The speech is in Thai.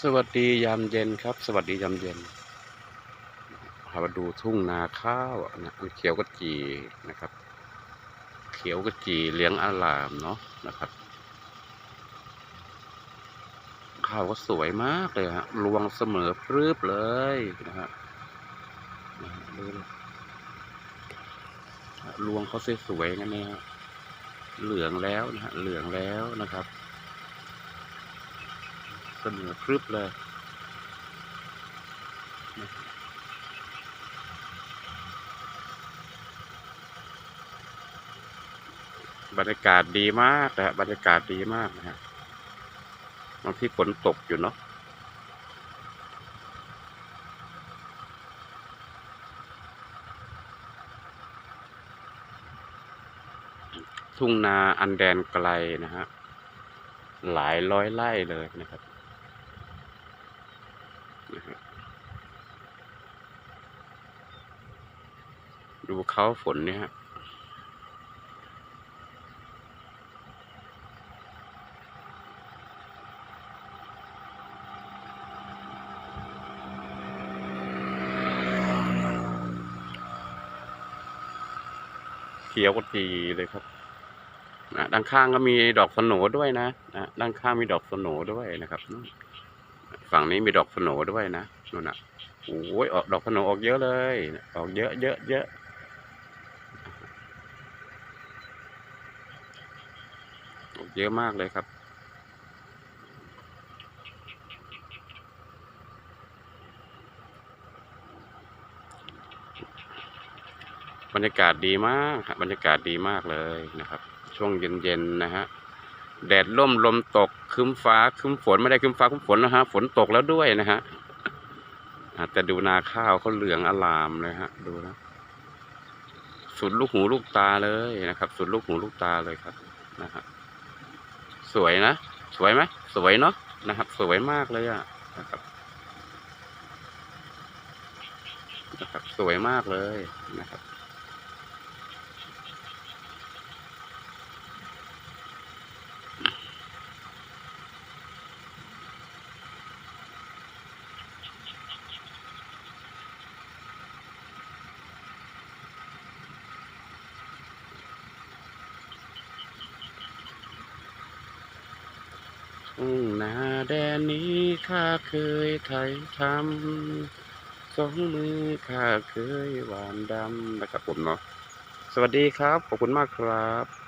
สวัสดียามเย็นครับ สวัสดียามเย็นพามาดูทุ่งนาข้าวนะมันเขียวกระจีนะครับ เขียวกระจีเหลี้ยงอารามเนาะนะครับ ข้าวก็สวยมากเลยฮะรวงเสมอพรึบเลยนะฮะดูรวงเขาสวยๆงั้นเนี่ยฮะเหลืองแล้วนะฮะเหลืองแล้วนะครับ เสมอพรึบเลยบรรยากาศดีมากนะฮะบรรยากาศดีมากนะฮะบางที่ฝนตกอยู่เนาะทุ่งนาอันแดนไกลนะฮะหลายร้อยไร่เลยนะครับ ดูเขาฝนเนี่ยฮะเขียวกจีเลยครับนะด้านข้างก็มีดอกสนโหนด้วยนะนะด้านข้างมีดอกสนโหนด้วยนะครับ ฝั่งนี้มีดอกสโนด้วยนะนู่นนะโอ้ยออกดอกสโนออกเยอะเลย ออกเยอะเยอะเยอะออกเยอะมากเลยครับบรรยากาศดีมากบรรยากาศดีมากเลยนะครับ ช่วงเย็นๆนะฮะ แดดร่มลมตกคึ้มฟ้าคึ้มฝนไม่ได้คึ้มฟ้าคึ้มฝนนะฮะฝนตกแล้วด้วยนะฮะอะแต่ดูนาข้าวเขาเหลืองอลามเลยฮะ ดูนะสุดลูกหูลูกตาเลยนะครับ สุดลูกหูลูกตาเลยครับนะฮะสวยนะสวยไหมสวยเนาะนะครับ สวยมากเลยอะนะครับนะครับ สวยมากเลยนะครับ ทุ่งนาแดนนี้ข้าเคยไถทำสองมือข้าเคยหวานดำนะครับผมเนาะสวัสดีครับ ขอบคุณมากครับ